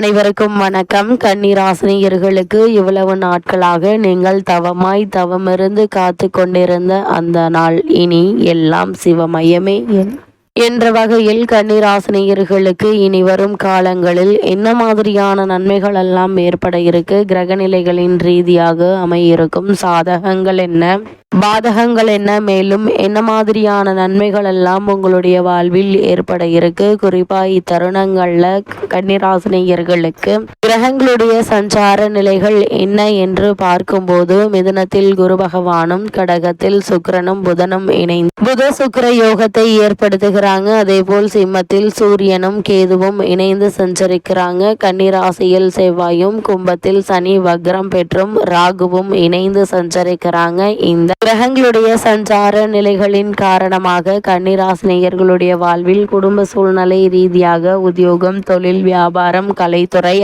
அனைவருக்கும் வணக்கம். கண்ணீராசினியர்களுக்கு இவ்வளவு நாட்களாக நீங்கள் தவமாய் தவமிருந்து காத்து கொண்டிருந்த அந்த நாள். இனி எல்லாம் சிவமயமே என்- என்ற வகையில் கண்ணீராசினியர்களுக்கு இனி வரும் காலங்களில் என்ன மாதிரியான நன்மைகள் எல்லாம் ஏற்பட இருக்கு? கிரகநிலைகளின் ரீதியாக அமையிருக்கும் சாதகங்கள் என்ன? பாதகங்கள் என்ன? மேலும் என்ன மாதிரியான நன்மைகள் எல்லாம் உங்களுடைய வாழ்வில் ஏற்பட இருக்கு? குறிப்பா இத்தருணங்கள்ல கன்னிராசினியர்களுக்கு கிரகங்களுடைய சஞ்சார நிலைகள் என்ன என்று பார்க்கும்போது மிதுனத்தில் குரு பகவானும் கடகத்தில் சுக்கரனும் புதனும் இணைந்து புத சுக்கர யோகத்தை ஏற்படுத்துகிறாங்க. அதே போல் சிம்மத்தில் சூரியனும் கேதுவும் இணைந்து சஞ்சரிக்கிறாங்க. கன்னிராசியில் செவ்வாயும் கும்பத்தில் சனி வக்ரம் பெற்றும் ராகுவும் இணைந்து சஞ்சரிக்கிறாங்க. இந்த கிரகங்களுடைய சஞ்சார நிலைகளின் காரணமாக கன்னிராசினியர்களுடைய வாழ்வில் குடும்ப சூழ்நிலை ரீதியாக உத்தியோகம் தொழில் வியாபாரம் கலைத்துறை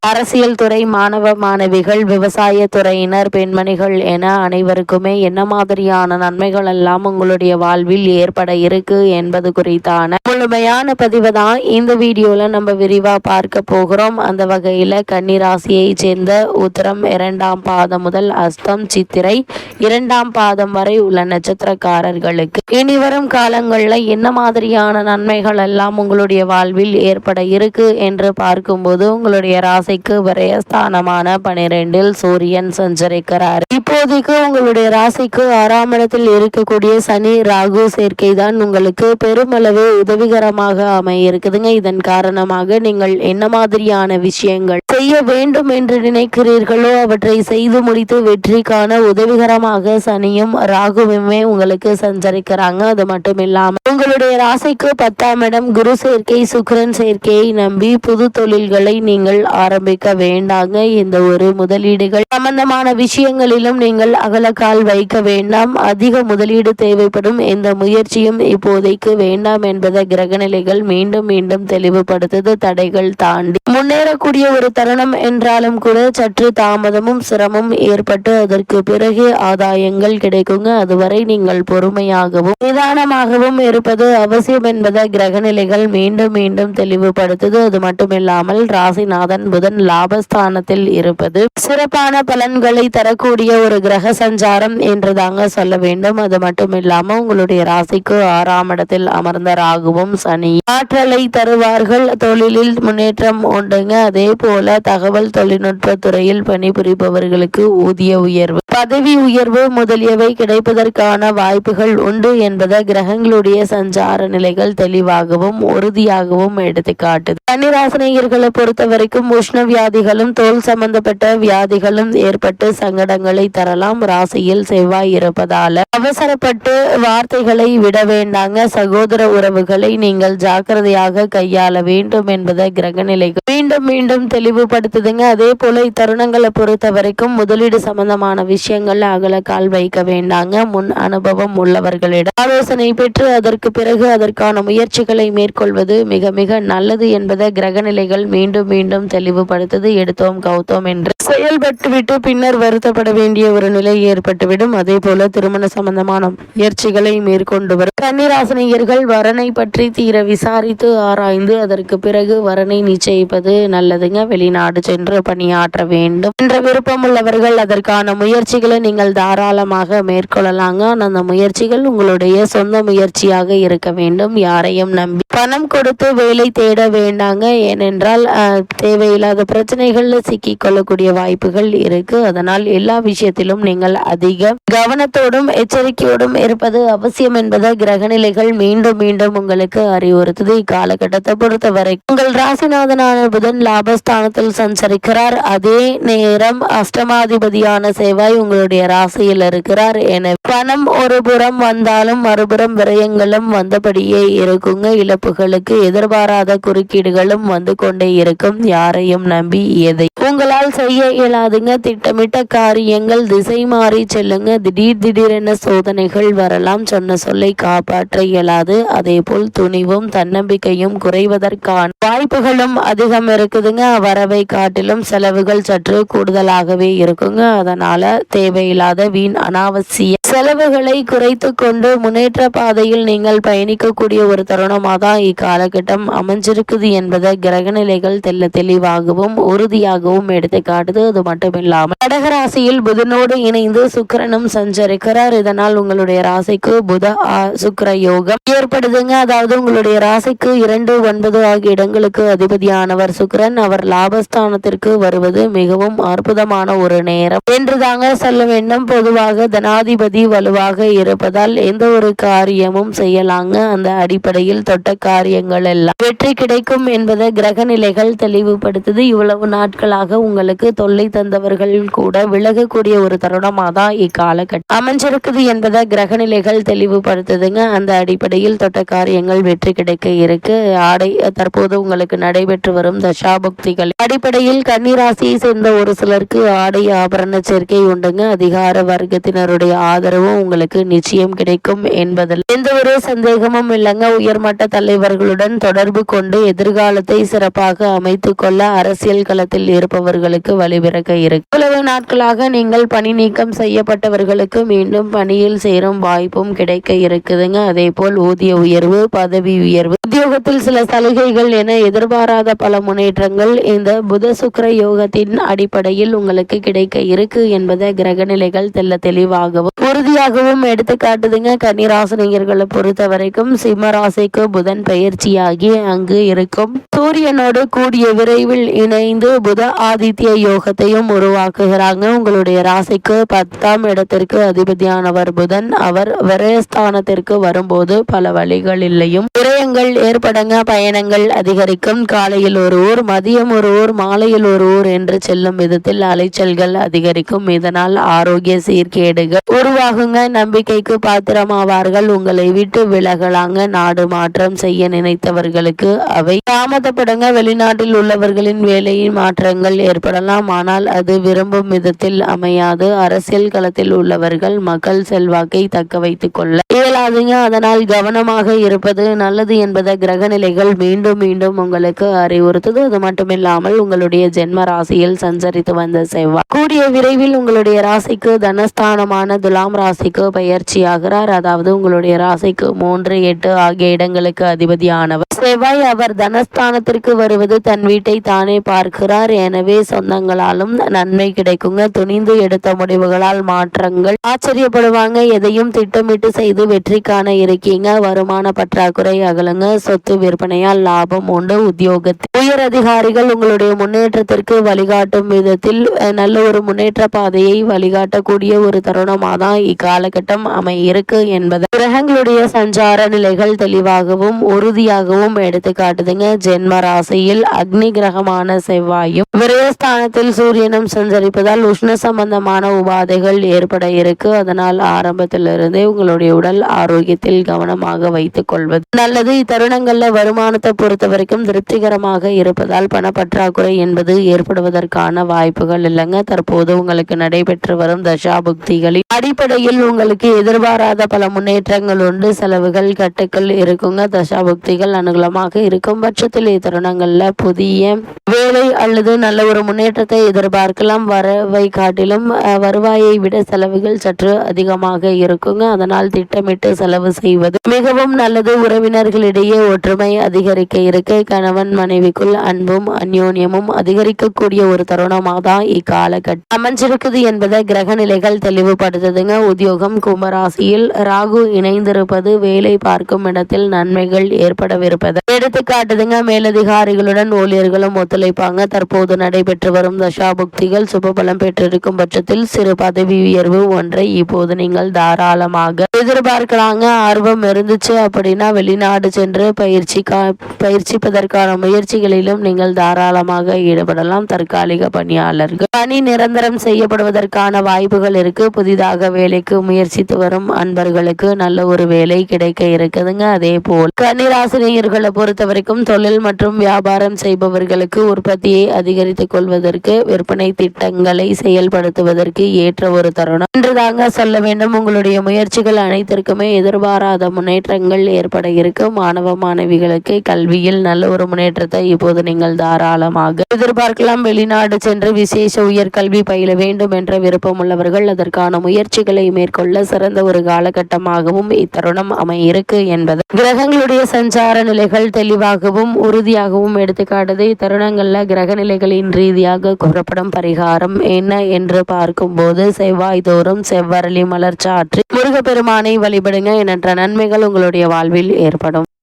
அரசியல் துறை மாணவ மாணவிகள் விவசாய துறையினர் பெண்மணிகள் என அனைவருக்குமே என்ன மாதிரியான நன்மைகள் எல்லாம் உங்களுடைய வாழ்வில் ஏற்பட இருக்கு என்பது குறித்தான முழுமையான பதிவு தான் இந்த வீடியோல நம்ம விரிவா பார்க்க போகிறோம். அந்த வகையில கன்னிராசியை சேர்ந்த உத்தரம் இரண்டாம் பாதம் முதல் அஸ்தம் சித்திரை இரண்டாம் பாதம் வரை உள்ள நட்சத்திரக்காரர்களுக்கு. இனி வரும் காலங்கள்ல என்ன மாதிரியான நன்மைகள் எல்லாம் உங்களுடைய வாழ்வில் ஏற்பட இருக்கு என்று பார்க்கும்போது உங்களுடைய ராசிக்கு விரயஸ்தானமான பனிரெண்டில் சூரியன் சஞ்சரிக்கிறார். இப்போதைக்கு உங்களுடைய ராசிக்கு ஆறாம் இடத்தில் இருக்கக்கூடிய சனி ராகு சேர்க்கை தான் உங்களுக்கு பெருமளவு உதவிகரமாக அமைய இருக்குதுங்க இதன் காரணமாக நீங்கள் என்ன மாதிரியான விஷயங்கள் செய்ய வேண்டும் என்று நினைக்கிறீர்களோ அவற்றை செய்து முடித்து வெற்றி காண உதவிகரமாக சனியும் ராகுவுமே உங்களுக்கு சஞ்சரிக்கிறாங்க. அது மட்டும் இல்லாமல் உங்களுடைய ராசிக்கு பத்தாம் இடம் குரு சேர்க்கை சுக்கரன் சேர்க்கையை நம்பி புது தொழில்களை நீங்கள் ஆரம்பிக்க வேண்டாங்க. இந்த ஒரு முதலீடுகள் சம்பந்தமான விஷயங்களிலும் நீங்கள் அகலக்கால் வைக்க வேண்டாம். அதிக முதலீடு தேவைப்படும். எந்த முயற்சியும் இப்போதைக்கு வேண்டாம் என்பதை கிரகநிலைகள் மீண்டும் மீண்டும் தெளிவுபடுத்துது. தடைகள் தாண்டி முன்னேறக்கூடிய ஒரு தருணம் என்றாலும் கூட சற்று தாமதமும் சிரமம் ஏற்பட்டு அதற்கு பிறகு ஆதாயங்கள் கிடைக்குங்க. அதுவரை நீங்கள் பொறுமையாகவும் நிதானமாகவும் இருப்பது அவசியம் என்பதை கிரகநிலைகள் மீண்டும் மீண்டும் தெளிவுபடுத்துது. அது மட்டுமில்லாமல் ராசிநாதன் புதன் லாபஸ்தானத்தில் இருப்பது சிறப்பான பலன்களை தரக்கூடிய ஒரு கிரக சஞ்சாரம் என்று தாங்க சொல்ல வேண்டும். அது மட்டும் இல்லாம உங்களுடைய ராசிக்கு ஆறாம் இடத்தில் அமர்ந்த ராகுவும் சனி ஆற்றலை தருவார்கள். தொழிலில் முன்னேற்றம் உண்டுங்க. அதே போல தகவல் தொழில்நுட்ப துறையில் பணிபுரிபவர்களுக்கு ஊதிய உயர்வு பதவி உயர்வு முதலியவை கிடைப்பதற்கான வாய்ப்புகள் உண்டு என்பதை கிரகங்களுடைய சஞ்சார நிலைகள் தெளிவாகவும் உறுதியாகவும் எடுத்து காட்டுது கன்னிராசனேயர்களை பொறுத்த வரைக்கும் உஷ்ண வியாதிகளும் தோல் சம்பந்தப்பட்ட வியாதிகளும் ஏற்பட்டு சங்கடங்களை தரலாம். ராசியில் செவ்வாய் இருப்பதால அவசரப்பட்டு வார்த்தைகளை விட வேண்டாங்க. சகோதர உறவுகளை நீங்கள் ஜாக்கிரதையாக கையாள வேண்டும் என்பதை கிரகநிலைகள் மீண்டும் மீண்டும் தெளிவுபடுத்துதுங்க. அதே போல இத்தருணங்களை பொறுத்த வரைக்கும் முதலீடு சம்பந்தமான விஷயங்கள்ல கால் வைக்க வேண்டாங்க. முன் அனுபவம் உள்ளவர்களிடம் ஆலோசனை பெற்று அதற்கு பிறகு அதற்கான முயற்சிகளை மேற்கொள்வது மிக மிக நல்லது என்பதை கிரகநிலைகள் மீண்டும் மீண்டும் தெளிவுபடுத்தது. எடுத்தோம் கௌத்தோம் என்று செயல்பட்டுவிட்டு பின்னர் வருத்தப்பட வேண்டிய ஒரு நிலை ஏற்பட்டுவிடும். அதே போல திருமண சம்பந்தமான முயற்சிகளை மேற்கொண்டு வரும். கன்னிராசனியர்கள் வரனை பற்றி தீர விசாரித்து ஆராய்ந்து அதற்கு பிறகு வரனை நிச்சயிப்பது நல்லதுங்க. வெளிநாடு சென்று பணியாற்ற வேண்டும். என்ற விருப்பம் உள்ளவர்கள் அதற்கான முயற்சிகளை நீங்கள் தாராளமாக மேற்கொள்ளலாங்க. ஆனால் அந்த முயற்சிகள் உங்களுடைய சொந்த முயற்சியாக இருக்க வேண்டும். யாரையும் நம்பி பணம் கொடுத்து வேலை தேட வேண்டாங்க. ஏனென்றால் தேவையில்லாத பிரச்சனைகள்ல சிக்கிக்கொள்ளக்கூடிய வாய்ப்புகள் இருக்கு. அதனால் எல்லா விஷயத்திலும் நீங்கள் அதிக கவனத்தோடும் எச்சரிக்கையோடும் இருப்பது அவசியம் என்பதை கிரகநிலைகள் மீண்டும் மீண்டும் உங்களுக்கு அறிவுறுத்துது. இக்காலகட்டத்தை பொறுத்தவரை உங்கள் ராசிநாதனான புதன் லாபஸ்தானத்தில் சஞ்சரிக்கிறார். அதே நேரம் அஷ்டமாதிபதியான செவ்வாய் உங்களுடைய ராசியில் இருக்கிறார். என பணம் ஒரு புறம் வந்தாலும் மறுபுறம் விரயங்களும் வந்தபடியே இருக்குங்க. இழப்புகளுக்கு எதிர்பாராத குறுக்கீடுகளும் வந்து கொண்டே இருக்கும். யாரையும் நம்பி எதை உங்களால் செய்ய இயலாதுங்க. திட்டமிட்ட காரியங்கள் திசை மாறி செல்லுங்க. திடீர் திடீரென சோதனைகள் வரலாம். சொன்ன சொல்லை காப்பாற்ற இயலாது. அதே போல் துணிவும் தன்னம்பிக்கையும் குறைவதற்கான வாய்ப்புகளும் அதிகம் இருக்குதுங்க. வரவை காட்டிலும் செலவுகள் சற்று கூடுதலாகவே இருக்குங்க. அதனால தேவையில்லாத வீண் அனாவசிய செலவுகளை குறைத்து கொண்டு முன்னேற்ற பாதையில் நீங்கள் பயணிக்கக்கூடிய ஒரு தருணமாக தான் இக்காலகட்டம் அமைஞ்சிருக்குது என்பதை கிரக நிலைகள் தெல்ல தெளிவாகவும் உறுதியாகவும் எடுத்து காட்டுது அது மட்டுமில்லாமல் கடகராசியில் புதனோடு இணைந்து சுக்கிரனும் சஞ்சரிக்கிறார். இதனால் உங்களுடைய ராசிக்கு புத சுக்கர யோகம் ஏற்படுதுங்க. அதாவது உங்களுடைய ராசிக்கு இரண்டு ஒன்பது ஆகிய இடங்களுக்கு அதிபதியானவர் சுக்கரன். அவர் லாபஸ்தானத்திற்கு வருவது மிகவும் அற்புதமான ஒரு நேரம். என்று தாங்க சொல்ல வேண்டும். பொதுவாக தனாதிபதி வலுவாக இருப்பதால் எந்த ஒரு காரியமும் செய்யலாங்க. அந்த அடிப்படையில் தொட்ட காரியங்கள் எல்லாம் வெற்றி கிடைக்கும் என்பதை கிரக நிலைகள் தெளிவுபடுத்துது. இவ்வளவு நாட்களாக உங்களுக்கு தொல்லை தந்தவர்கள் கூட விலகக்கூடிய ஒரு தருணமாக தான் இக்காலகட்டம் அமைஞ்சிருக்குது என்பதை கிரக நிலைகள் தெளிவுபடுத்துதுங்க. அந்த அடிப்படையில் தொட்ட காரியங்கள் வெற்றி கிடைக்க இருக்கு. ஆடை தற்போது உங்களுக்கு நடைபெற்று வரும் தசாபக்திகள். அடிப்படையில் கன்னிராசியை சேர்ந்த ஒரு சிலருக்கு ஆடை ஆபரண சேர்க்கை உண்டுங்க. அதிகார வர்க்கத்தினருடைய ஆதரவும் உங்களுக்கு நிச்சயம் கிடைக்கும் என்பதில். எந்த ஒரு சந்தேகமும் இல்லைங்க. உயர்மட்ட தலை தலைவர்களுடன் தொடர்பு கொண்டு எதிர்காலத்தை சிறப்பாக அமைத்து கொள்ள அரசியல் களத்தில் இருப்பவர்களுக்கு வழிபிறக்க இருக்கு இவ்வளவு நாட்களாக நீங்கள் பணி நீக்கம் செய்யப்பட்டவர்களுக்கு மீண்டும் பணியில் சேரும் வாய்ப்பும் கிடைக்க இருக்குதுங்க. அதே போல் ஊதிய உயர்வு பதவி உயர்வு உத்தியோகத்தில் சில சலுகைகள் என எதிர்பாராத பல முன்னேற்றங்கள் இந்த புத சுக்கர யோகத்தின் அடிப்படையில் உங்களுக்கு கிடைக்க இருக்கு என்பதை கிரகநிலைகள் தெல்ல தெளிவாகவும் உறுதியாகவும் எடுத்து காட்டுதுங்க கன்னிராசினியர்களை பொறுத்த வரைக்கும் சிம்ம ராசிக்கு புதன் பயிற்சியாகி அங்கு இருக்கும். சூரியனோடு கூடிய விரைவில் இணைந்து புத ஆதித்ய யோகத்தையும் உருவாக்குகிறாங்க. உங்களுடைய ராசிக்கு பத்தாம் இடத்திற்கு அதிபதியானவர் புதன். அவர் விரயஸ்தானத்திற்கு வரும்போது பல வழிகளிலேயும் விரயங்கள் ஏற்படுங்க பயணங்கள் அதிகரிக்கும். காலையில் ஒரு ஊர் மதியம் ஒரு ஊர் மாலையில் ஒரு ஊர் என்று செல்லும் விதத்தில் அலைச்சல்கள் அதிகரிக்கும். இதனால் ஆரோக்கிய சீர்கேடுகள் உருவாகுங்க. நம்பிக்கைக்கு பாத்திரமாவார்கள். உங்களை விட்டு விலகலாங்க. நாடு மாற்றம் செய்ய நினைத்தவர்களுக்கு அவை தாமதப்படுங்க. வெளிநாட்டில் உள்ளவர்களின் வேலையின் மாற்றங்கள் ஏற்படலாம். ஆனால் அது விரும்பும் விதத்தில் அமையாது. அரசியல் களத்தில் உள்ளவர்கள் மக்கள் செல்வாக்கை தக்க வைத்துக் கொள்ள இயலாதுங்க. அதனால் கவனமாக இருப்பது நல்லது என்பதை கிரக நிலைகள் மீண்டும் மீண்டும் உங்களுக்கு அறிவுறுத்தது. அது மட்டுமில்லாமல் உங்களுடைய ஜென்ம ராசியில் சஞ்சரித்து வந்த செவ்வாய் கூடிய விரைவில் உங்களுடைய ராசிக்கு தனஸ்தானமான துலாம் ராசிக்கு பயிற்சியாகிறார் அதாவது உங்களுடைய ராசிக்கு மூன்று எட்டு ஆகிய இடங்களுக்கு அதிபதியானவர் செவ்வாய் அவர் தனஸ்தானத்திற்கு வருவது தன் வீட்டை தானே பார்க்கிறார். எனவே சொந்தங்களாலும் நன்மை கிடைக்குங்க. துணிந்து எடுத்த முடிவுகளால் மாற்றங்கள் ஆச்சரியப்படுவாங்க. எதையும் திட்டமிட்டு செய்து வெற்றி காண இருக்கீங்க. வருமான பற்றாக்குறை அகலுங்க. சொத்து விற்பனையால் லாபம் உண்டு. உத்தியோகத்தில் உயர் அதிகாரிகள் உங்களுடைய முன்னேற்றத்திற்கு வழிகாட்டும் விதத்தில் நல்ல ஒரு முன்னேற்ற பாதையை வழிகாட்டக்கூடிய ஒரு தருணமாக தான் இக்காலகட்டம் அமை இருக்கு கிரகங்களுடைய சஞ்சார நிலைகள் தெளிவாகவும் உறுதியாகவும் எடுத்து காட்டுதுங்க ஜென்ம ராசியில் அக்னி கிரகமான செவ்வாயும் விரயஸ்தானத்தில் சூரியனும் சஞ்சரிப்பதால் உஷ்ண சம்பந்தமான உபாதைகள் ஏற்பட இருக்கு. அதனால் ஆரம்பத்திலிருந்தே உங்களுடைய உடல் ஆரோக்கியத்தில் கவனமாக வைத்துக் கொள்வது நல்லது. இத்தருணங்கள்ல வருமானத்தை பொறுத்த வரைக்கும் திருப்திகரமாக இருப்பதால் பணப்பற்றாக்குறை என்பது ஏற்படுவதற்கான வாய்ப்புகள் இல்லைங்க. தற்போது உங்களுக்கு நடைபெற்று வரும் தசாபுக்திகளின் அடிப்படையில் உங்களுக்கு எதிர்பாராத பல முன்னேற்றங்கள் உண்டு. செலவுகள் கட்டுக்கள் இருக்குங்க. தசாபுக்திகள் அனுகூலமாக இருக்கும் பட்சத்தில் இத்தருணங்கள்ல புதிய வேலை அல்லது நல்ல ஒரு முன்னேற்றத்தை எதிர்பார்க்கலாம். வரவை காட்டிலும் வருவாயை விட செலவுகள் சற்று அதிகமாக இருக்குங்க. அதனால் திட்டமிட்டு செலவு செய்வது மிகவும் நல்லது. உறவினர்களிடையே ஒற்றுமை அதிகரிக்க இருக்க. கணவன் மனைவிக்குள் அன்பும் அந்யோன்யமும் அதிகரிக்கக்கூடிய ஒரு தருணமாக தான் இக்காலகட்டம் அமைஞ்சிருக்குது என்பதை கிரக நிலைகள் தெளிவுபடுத்துதுங்க. உத்தியோகம் கும்பராசியில் ராகு இணைந்திருப்பது வேலை பார்க்கும் இடத்தில் நன்மைகள் ஏற்படவிருப்பது எடுத்துக்காட்டுதுங்க. மேலதிகாரிகளுடன் ஊழியர்களும் ஒத்துழைப்பாங்க. தற்போது நடைபெற்று வரும் தசாபுக்திகள் சுபபலம் பெற்றிருக்கும் பட்சத்தில் சிறு பதவி உயர்வு ஒன்றை இப்போது நீங்கள் தாராளமாக எதிர்பார்க்கலாங்க. ஆர்வம் இருந்துச்சு அப்படின்னா வெளிநாடு சென்று பயிற்சி பயிற்சிப்பதற்கான முயற்சிகளிலும் நீங்கள் தாராளமாக ஈடுபடலாம். தற்காலிக பணியாளர்கள் பணி நிரந்தரம் செய்யப்படுவதற்கான வாய்ப்புகள் இருக்கு. புதிதாக வேலைக்கு முயற்சித்து வரும் அன்பர்களுக்கு நல்ல ஒரு வேலை கிடைக்க இருக்குதுங்க. அதே போல் கன்னிராசினியர்களை பொறுத்த வரைக்கும் தொழில் மற்றும் வியாபாரம் செய்பவர்களுக்கு உற்பத்தியை அதிகரித்துக் கொள்வதற்கு விற்பனை திட்டங்களை செயல்படுத்துவதற்கு ஏற்ற ஒரு தருணம். என்று தாங்க சொல்ல வேண்டும் உங்களுடைய முயற்சிகள் அனைத்திற்குமே எதிர்பாராத முன்னேற்றங்கள் ஏற்பட இருக்கு மாணவ மாணவிகளுக்கு கல்வியில் நல்ல ஒரு முன்னேற்றத்தை இப்போது நீங்கள் தாராளமாக எதிர்பார்க்கலாம். வெளிநாடு சென்று விசேஷ உயர்கல்வி பயில வேண்டும் என்ற விருப்பம் உள்ளவர்கள் அதற்கான முயற்சிகளை மேற்கொள்ள சிறந்த ஒரு காலகட்டமாகவும் இத்தருணம் அமையிருக்கு என்பது. கிரகங்களுடைய சஞ்சார நிலைகள் தெளிவாகவும் உறுதியாகவும் எடுத்துக்காட்டுது. இத்தருணங்களில் கிரக நிலைகளின் ரீதியாக கூறப்படும் பரிகாரம் என்ன என்று பார்க்கும்போது செவ்வாய் தோறும் செவ்வரளி மலர்ச்சாற்றி முருகப்பெருமானை வழிபடுங்க எண்ணற்ற நன்மைகள் உங்களுடைய வாழ்வில் ஏற்படும்.